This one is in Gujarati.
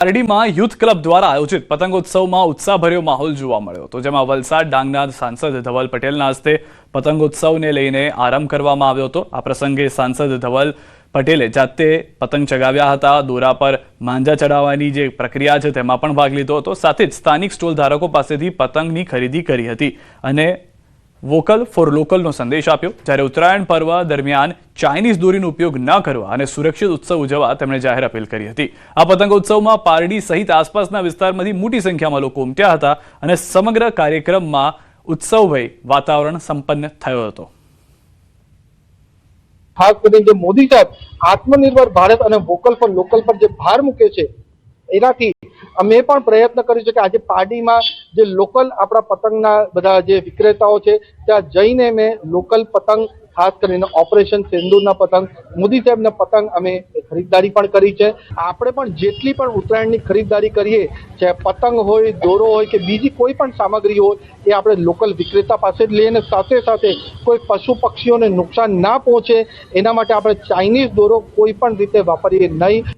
પારડીમાં યુથ ક્લબ દ્વારા આયોજિત પતંગોત્સવમાં ઉત્સાહભર્યો માહોલ જોવા મળ્યો હતો, જેમાં વલસાડ ડાંગના સાંસદ ધવલ પટેલના હસ્તે પતંગોત્સવને લઈને આરંભ કરવામાં આવ્યો હતો. આ પ્રસંગે સાંસદ ધવલ પટેલે જાતે પતંગ ચગાવ્યા હતા. દોરા પર માંજા ચડાવવાની જે પ્રક્રિયા છે તેમાં પણ ભાગ લીધો હતો. સાથે જ સ્થાનિક સ્ટોલ ધારકો પાસેથી પતંગની ખરીદી કરી હતી અને વોકલ ફોર લોકલનો સંદેશ આપ્યો. જ્યારે ઉત્તરાયણ પર્વ દરમિયાન ચાઇનીઝ દોરીનો ઉપયોગ ન કરવા અને સુરક્ષિત ઉત્સવ ઉજવવા તેમણે જાહેર અપીલ કરી હતી. આ પતંગોત્સવમાં પારડી સહિત આસપાસના વિસ્તારમાંથી મોટી સંખ્યામાં લોકો ઉમટ્યા હતા અને સમગ્ર કાર્યક્રમમાં ઉત્સવભય વાતાવરણ સંપન્ન થયો હતો. ખાસ કરીને જે મોદી સાહેબ, આત્મનિર્ભર ભારત અને વોકલ ફોર લોકલ પર જે ભાર મૂકે છે એનાથી અમે પણ પ્રયત્ન કર્યું છે કે આજે પાર્ટીમાં જે લોકલ આપણા પતંગના બધા જે વિક્રેતાઓ છે, ત્યાં જઈને મેં લોકલ પતંગ, ખાસ કરીને ઓપરેશન સિંદૂરના પતંગ, મોદી સાહેબના પતંગ અમે ખરીદદારી પણ કરી છે. આપણે પણ જેટલી પણ ઉત્તરાયણની ખરીદદારી કરીએ જે પતંગ હોય, દોરો હોય કે બીજી કોઈ પણ સામગ્રી હોય, એ આપણે લોકલ વિક્રેતા પાસે જ લઈએ અને સાથે સાથે કોઈ પશુ પક્ષીઓને નુકસાન ના પહોંચે, એના માટે આપણે ચાઇનીઝ દોરો કોઈ પણ રીતે વાપરીએ નહીં.